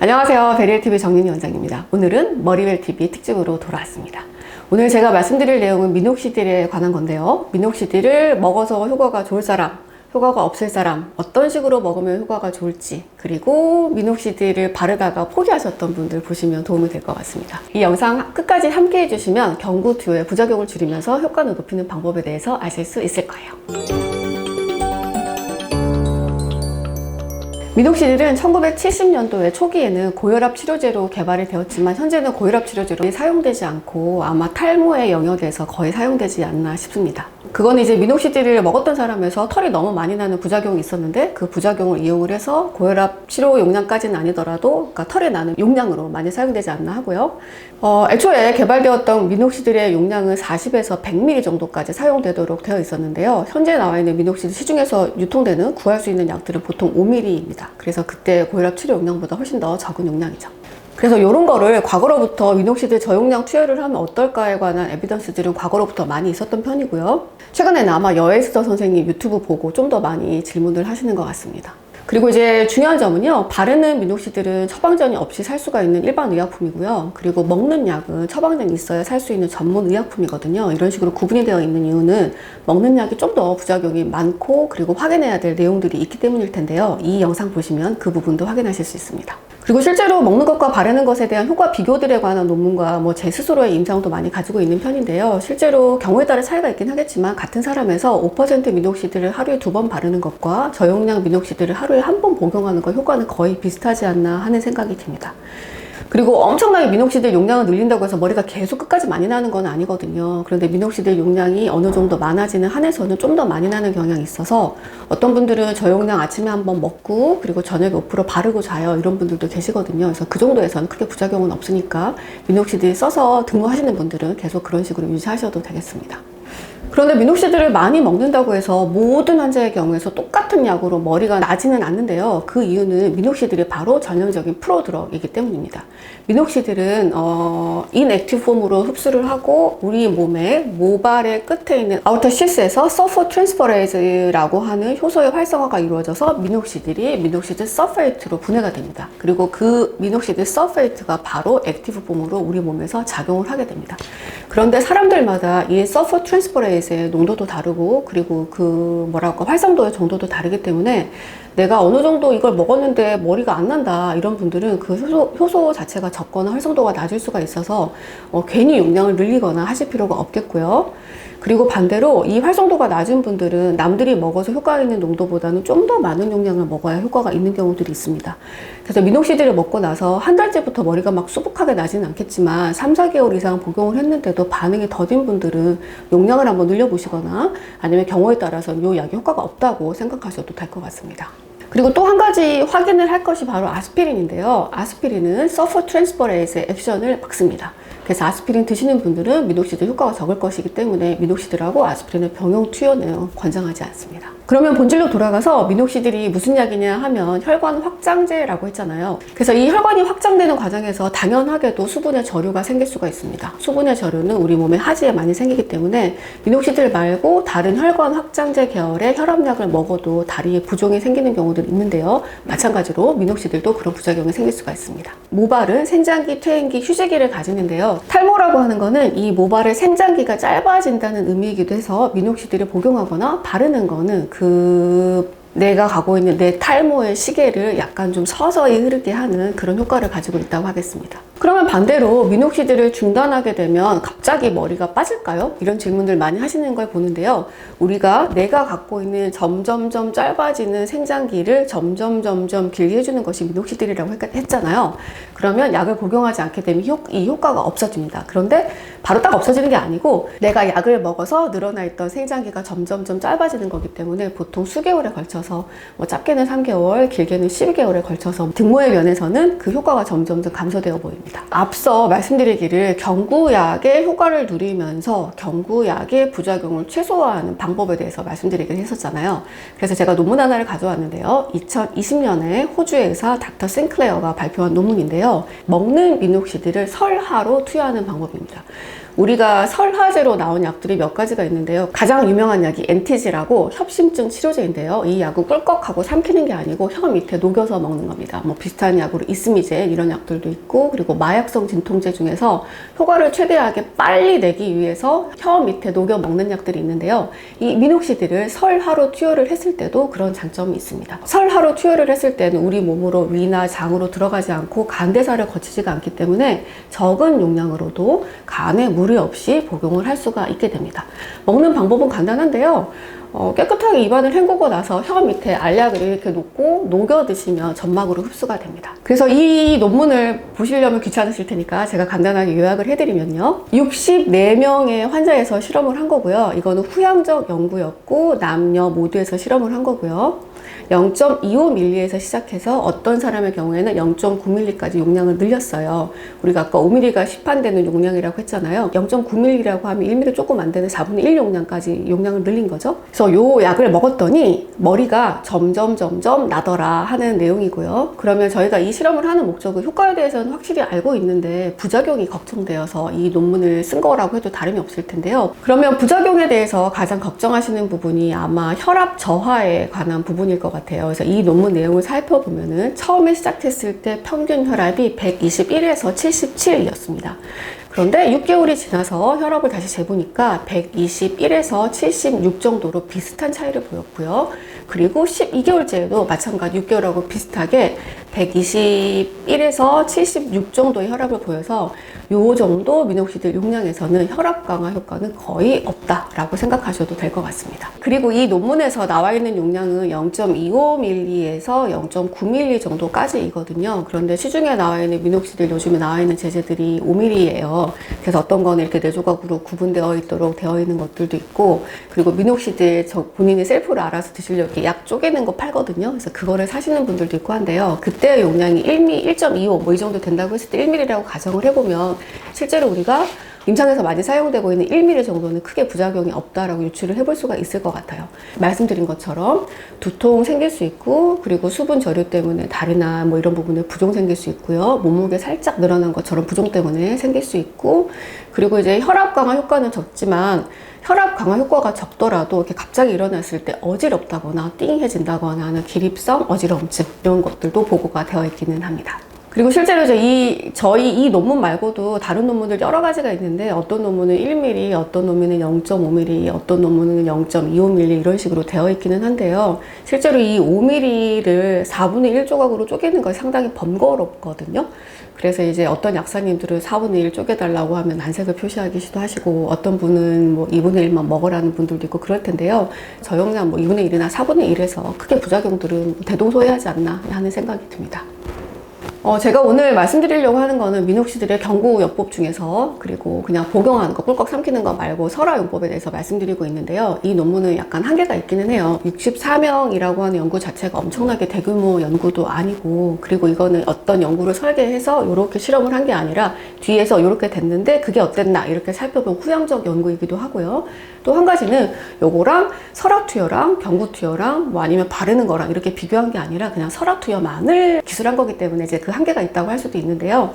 안녕하세요. 베리엘TV 정윤희 원장입니다. 오늘은 머리웰TV 특집으로 돌아왔습니다. 오늘 제가 말씀드릴 내용은 미녹시딜에 관한 건데요. 미녹시딜을 먹어서 효과가 좋을 사람, 효과가 없을 사람, 어떤 식으로 먹으면 효과가 좋을지, 그리고 미녹시딜을 바르다가 포기하셨던 분들 보시면 도움이 될 것 같습니다. 이 영상 끝까지 함께 해주시면 경구 듀오의 부작용을 줄이면서 효과를 높이는 방법에 대해서 아실 수 있을 거예요. 미녹시딜은 1970년도에 초기에는 고혈압 치료제로 개발이 되었지만 현재는 고혈압 치료제로 사용되지 않고 아마 탈모의 영역에서 거의 사용되지 않나 싶습니다. 그건 이제 미녹시딜을 먹었던 사람에서 털이 너무 많이 나는 부작용이 있었는데 그 부작용을 이용을 해서 고혈압 치료 용량까지는 아니더라도 그러니까 털이 나는 용량으로 많이 사용되지 않나 하고요. 어, 애초에 개발되었던 미녹시딜의 용량은 40에서 100ml 정도까지 사용되도록 되어 있었는데요. 현재 나와 있는 미녹시딜 시중에서 유통되는 구할 수 있는 약들은 보통 5ml입니다. 그래서 그때 고혈압 치료 용량보다 훨씬 더 적은 용량이죠. 그래서 이런 거를 과거로부터 미녹시딜 저용량 투여를 하면 어떨까에 관한 에비던스들은 과거로부터 많이 있었던 편이고요. 최근에는 아마 여에스더 선생님 유튜브 보고 좀 더 많이 질문을 하시는 것 같습니다. 그리고 이제 중요한 점은요, 바르는 미녹시딜은 처방전이 없이 살 수가 있는 일반 의약품이고요. 그리고 먹는 약은 처방전이 있어야 살 수 있는 전문 의약품이거든요. 이런 식으로 구분이 되어 있는 이유는 먹는 약이 좀 더 부작용이 많고 그리고 확인해야 될 내용들이 있기 때문일 텐데요. 이 영상 보시면 그 부분도 확인하실 수 있습니다. 그리고 실제로 먹는 것과 바르는 것에 대한 효과 비교들에 관한 논문과 뭐 제 스스로의 임상도 많이 가지고 있는 편인데요. 실제로 경우에 따라 차이가 있긴 하겠지만 같은 사람에서 5% 미녹시딜을 하루에 두 번 바르는 것과 저용량 미녹시딜을 하루에 한 번 복용하는 것 효과는 거의 비슷하지 않나 하는 생각이 듭니다. 그리고 엄청나게 미녹시딜 용량을 늘린다고 해서 머리가 계속 끝까지 많이 나는 건 아니거든요. 그런데 미녹시딜 용량이 어느 정도 많아지는 한에서는 좀 더 많이 나는 경향이 있어서 어떤 분들은 저 용량 아침에 한번 먹고 그리고 저녁에 5% 바르고 자요 이런 분들도 계시거든요. 그래서 그 정도에서는 크게 부작용은 없으니까 미녹시딜 써서 등록하시는 분들은 계속 그런 식으로 유지하셔도 되겠습니다. 그런데 미녹시딜을 많이 먹는다고 해서 모든 환자의 경우에서 똑같은 약으로 머리가 나지는 않는데요. 그 이유는 미녹시딜이 바로 전형적인 프로드럭이기 때문입니다. 미녹시딜은 어, 인액티브 폼으로 흡수를 하고 우리 몸의 모발의 끝에 있는 아우터 시스에서 서퍼 트랜스퍼레이즈라고 하는 효소의 활성화가 이루어져서 미녹시딜이 미녹시딜 서페이트로 분해가 됩니다. 그리고 그 미녹시딜 서페이트가 바로 액티브 폼으로 우리 몸에서 작용을 하게 됩니다. 그런데 사람들마다 이 서퍼 트랜스퍼레이즈의 농도도 다르고 그리고 그 뭐랄까 활성도의 정도도 다르기 때문에 내가 어느 정도 이걸 먹었는데 머리가 안 난다 이런 분들은 그 효소, 효소 자체가 적거나 활성도가 낮을 수가 있어서 어, 괜히 용량을 늘리거나 하실 필요가 없겠고요. 그리고 반대로 이 활성도가 낮은 분들은 남들이 먹어서 효과 있는 농도보다는 좀 더 많은 용량을 먹어야 효과가 있는 경우들이 있습니다. 그래서 미녹시딜을 먹고 나서 한 달째부터 머리가 막 수북하게 나지는 않겠지만 3, 4개월 이상 복용을 했는데도 반응이 더딘 분들은 용량을 한번 늘려보시거나 아니면 경우에 따라서는 이 약이 효과가 없다고 생각하셔도 될 것 같습니다. 그리고 또 한 가지 확인을 할 것이 바로 아스피린인데요. 아스피린은 서퍼 트랜스퍼레이스의 액션을 막습니다. 그래서 아스피린 드시는 분들은 미녹시딜 효과가 적을 것이기 때문에 미녹시딜하고 아스피린의 병용 투여는 권장하지 않습니다. 그러면 본질로 돌아가서 미녹시딜이 무슨 약이냐 하면 혈관 확장제라고 했잖아요. 그래서 이 혈관이 확장되는 과정에서 당연하게도 수분의 저류가 생길 수가 있습니다. 수분의 저류는 우리 몸의 하지에 많이 생기기 때문에 미녹시딜 말고 다른 혈관 확장제 계열의 혈압약을 먹어도 다리에 부종이 생기는 경우들이 있는데요. 마찬가지로 미녹시딜도 그런 부작용이 생길 수가 있습니다. 모발은 생장기, 퇴행기, 휴지기를 가지는데요. 탈모라고 하는 거는 이 모발의 생장기가 짧아진다는 의미이기도 해서 미녹시딜을 복용하거나 바르는 거는 그 내가 가고 있는 내 탈모의 시계를 약간 좀 서서히 흐르게 하는 그런 효과를 가지고 있다고 하겠습니다. 그러면 반대로 미녹시딜을 중단하게 되면 갑자기 머리가 빠질까요? 이런 질문들 많이 하시는 걸 보는데요. 우리가 내가 갖고 있는 점점점 짧아지는 생장기를 점점 점점 길게 해주는 것이 미녹시딜이라고 했잖아요. 그러면 약을 복용하지 않게 되면 이 효과가 없어집니다. 그런데 바로 딱 없어지는 게 아니고 내가 약을 먹어서 늘어나 있던 생장기가 점점점 짧아지는 거기 때문에 보통 수개월에 걸쳐서 뭐 짧게는 3개월, 길게는 12개월에 걸쳐서 등모의 면에서는 그 효과가 점점점 감소되어 보입니다. 앞서 말씀드리기를 경구약의 효과를 누리면서 경구약의 부작용을 최소화하는 방법에 대해서 말씀드리기를 했었잖아요. 그래서 제가 논문 하나를 가져왔는데요. 2020년에 호주의 의사 닥터 싱클레어가 발표한 논문인데요. 먹는 미녹시딜을 설하로 투여하는 방법입니다. 우리가 설화제로 나온 약들이 몇 가지가 있는데요. 가장 유명한 약이 엔티지라고 협심증 치료제인데요. 이 약은 꿀꺽하고 삼키는 게 아니고 혀 밑에 녹여서 먹는 겁니다. 뭐 비슷한 약으로 이스미제 이런 약들도 있고 그리고 마약성 진통제 중에서 효과를 최대하게 빨리 내기 위해서 혀 밑에 녹여 먹는 약들이 있는데요. 이 미녹시딜을 설화로 투여를 했을 때도 그런 장점이 있습니다. 설화로 투여를 했을 때는 우리 몸으로 위나 장으로 들어가지 않고 간대사를 거치지가 않기 때문에 적은 용량으로도 간에 무리 없이 복용을 할 수가 있게 됩니다. 먹는 방법은 간단한데요. 어, 깨끗하게 입안을 헹구고 나서 혀 밑에 알약을 이렇게 놓고 녹여 드시면 점막으로 흡수가 됩니다. 그래서 이 논문을 보시려면 귀찮으실 테니까 제가 간단하게 요약을 해드리면요. 64명의 환자에서 실험을 한 거고요. 이거는 후향적 연구였고 남녀 모두에서 실험을 한 거고요. 0.25ml에서 시작해서 어떤 사람의 경우에는 0.9ml까지 용량을 늘렸어요. 우리가 아까 5ml가 시판되는 용량이라고 했잖아요. 0.9ml라고 하면 1ml 조금 안 되는 4분의 1 용량까지 용량을 늘린 거죠. 그래서 요 약을 먹었더니 머리가 점점 점점 나더라 하는 내용이고요. 그러면 저희가 이 실험을 하는 목적은 효과에 대해서는 확실히 알고 있는데 부작용이 걱정되어서 이 논문을 쓴 거라고 해도 다름이 없을 텐데요. 그러면 부작용에 대해서 가장 걱정하시는 부분이 아마 혈압 저하에 관한 부분일 것 같아요. 그래서 이 논문 내용을 살펴보면은 처음에 시작했을 때 평균 혈압이 121에서 77이었습니다. 그런데 6개월이 지나서 혈압을 다시 재보니까 121에서 76 정도로 비슷한 차이를 보였고요. 그리고 12개월째에도 마찬가지 6개월하고 비슷하게 121에서 76 정도의 혈압을 보여서 요 정도 미녹시딜 용량에서는 혈압 강화 효과는 거의 없다라고 생각하셔도 될 것 같습니다. 그리고 이 논문에서 나와 있는 용량은 0.25ml에서 0.9ml 정도까지이거든요. 그런데 시중에 나와 있는 미녹시딜 요즘에 나와 있는 제제들이 5ml예요. 그래서 어떤 거는 이렇게 네 조각으로 구분되어 있도록 되어 있는 것들도 있고 그리고 저 본인이 셀프로 알아서 드시려고 약 쪼개는 거 팔거든요. 그래서 그거를 사시는 분들도 있고 한데요. 그때 용량이 1ml, 1.25 뭐 이 정도 된다고 했을 때 1ml라고 가정을 해보면 실제로 우리가 임상에서 많이 사용되고 있는 1ml 정도는 크게 부작용이 없다라고 유추를 해볼 수가 있을 것 같아요. 말씀드린 것처럼 두통 생길 수 있고 그리고 수분 저류 때문에 다리나 뭐 이런 부분에 부종 생길 수 있고요. 몸무게 살짝 늘어난 것처럼 부종 때문에 생길 수 있고 그리고 이제 혈압 강화 효과는 적지만 혈압 강화 효과가 적더라도 이렇게 갑자기 일어났을 때 어지럽다거나 띵해진다거나 하는 기립성 어지러움증 이런 것들도 보고가 되어 있기는 합니다. 그리고 실제로 이 저희 이 논문 말고도 다른 논문들 여러 가지가 있는데 어떤 논문은 1mm, 어떤 논문은 0.5mm, 어떤 논문은 0.25mm 이런 식으로 되어 있기는 한데요. 실제로 이 5mm를 4분의 1 조각으로 쪼개는 것이 상당히 번거롭거든요. 그래서 이제 어떤 약사님들은 4분의 1 쪼개달라고 하면 안색을 표시하기 시도 하시고 어떤 분은 뭐 2분의 1만 먹으라는 분들도 있고 그럴 텐데요. 저 용량 뭐 2분의 1이나 4분의 1에서 크게 부작용들은 대동소이하지 않나 하는 생각이 듭니다. 어, 제가 오늘 말씀드리려고 하는 거는 민옥씨들의 경구요법 중에서 그리고 그냥 복용하는 거, 꿀꺽 삼키는 거 말고 설화용법에 대해서 말씀드리고 있는데요. 이 논문은 약간 한계가 있기는 해요. 64명이라고 하는 연구 자체가 엄청나게 대규모 연구도 아니고 그리고 이거는 어떤 연구를 설계해서 이렇게 실험을 한 게 아니라 뒤에서 이렇게 됐는데 그게 어땠나 이렇게 살펴본 후향적 연구이기도 하고요. 또 한 가지는 요거랑 설화투여랑 경구투여랑 뭐 아니면 바르는 거랑 이렇게 비교한 게 아니라 그냥 설화투여만을 기술한 거기 때문에 이제 그 한계가 있다고 할 수도 있는데요.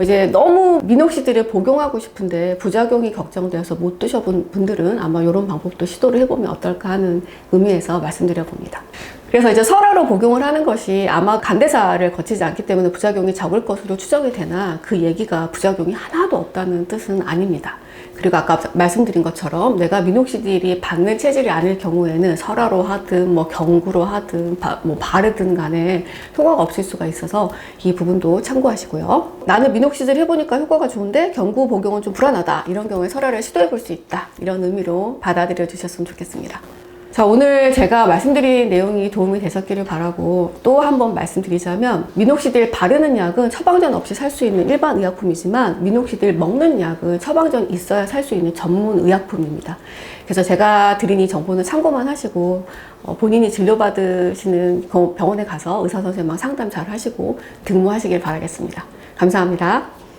이제 너무 미녹시딜을 복용하고 싶은데 부작용이 걱정되어서 못 드셔본 분들은 아마 이런 방법도 시도를 해보면 어떨까 하는 의미에서 말씀드려 봅니다. 그래서 이제 설화로 복용을 하는 것이 아마 간대사를 거치지 않기 때문에 부작용이 적을 것으로 추정이 되나 그 얘기가 부작용이 하나도 없다는 뜻은 아닙니다. 그리고 아까 말씀드린 것처럼 내가 미녹시딜이 받는 체질이 아닐 경우에는 설화로 하든 뭐 경구로 하든 바, 뭐 바르든 간에 효과가 없을 수가 있어서 이 부분도 참고하시고요. 나는 미녹시딜 해보니까 효과가 좋은데 경구 복용은 좀 불안하다. 이런 경우에 설화를 시도해 볼 수 있다. 이런 의미로 받아들여 주셨으면 좋겠습니다. 자, 오늘 제가 말씀드린 내용이 도움이 되셨기를 바라고 또 한 번 말씀드리자면 미녹시딜 바르는 약은 처방전 없이 살 수 있는 일반 의약품이지만 미녹시딜 먹는 약은 처방전 있어야 살 수 있는 전문 의약품입니다. 그래서 제가 드린 이 정보는 참고만 하시고 어, 본인이 진료받으시는 병원에 가서 의사 선생님랑 상담 잘 하시고 등무하시길 바라겠습니다. 감사합니다.